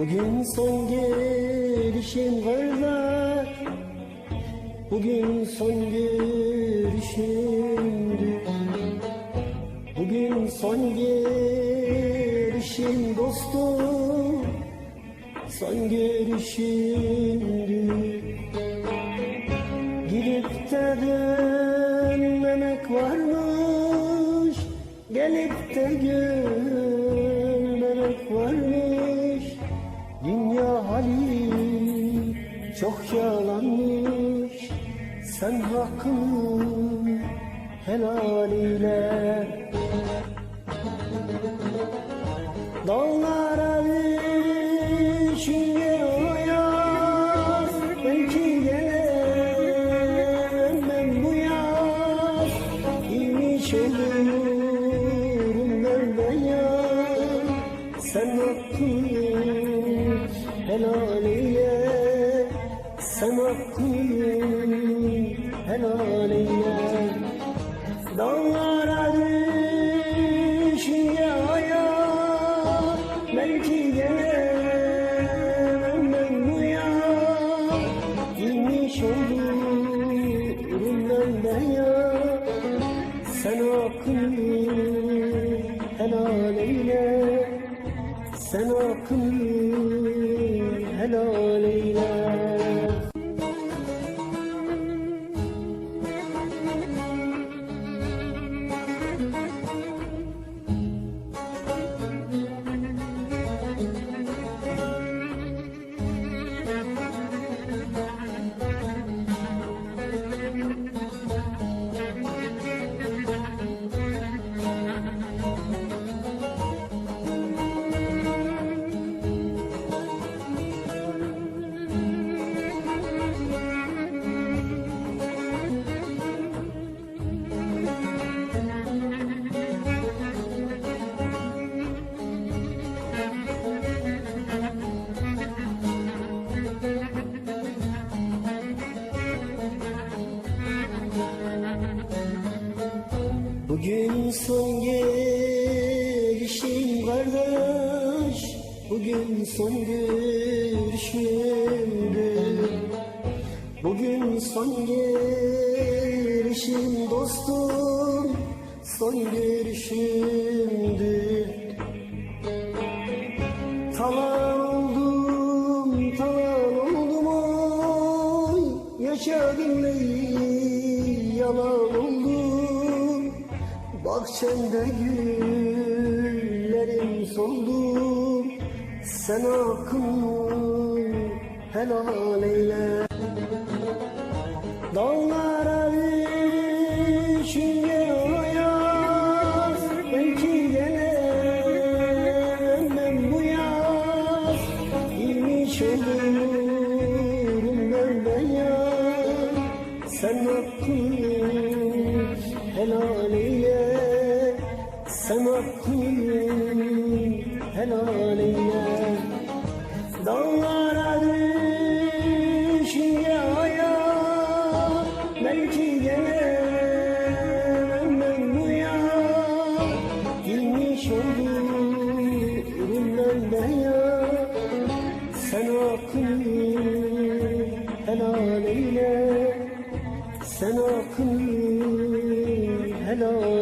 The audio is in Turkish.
Bugün son gelişim kardeş Bugün son görüşümdü Bugün son gelişim dostum. Son görüşümdü Gidip de dönmemek varmış. Gelip de görmemek Sen hakkını helal eyle. Dağlara düşünce yaz Belki gelemem bu yaz İyiymiş olurum ben de ya Sen hakkını helal eyle Sen hakkını helal eyle Dağlara düşünce hayal Belki gelemem ben bu ya. Girmiş olurum ben Sen hakkını helal Sen hakkını helal Son gelişim kardeş. Bugün son görüşümdü Bugün son gelişim dostum. Son görüşümdü Talan oldum, talan oldum oy Yaşadım ey, yalan Bahçemde güllerim soldu. Sen hakkını helal eyle. Dağlara düşünce yaz. Belki gelemem bu yaz. Girmiş olurum ben helaliye Dağlara düşünce hayal Belki gelemem ben buya Girmiş Sen aklını helal Sen aklını helal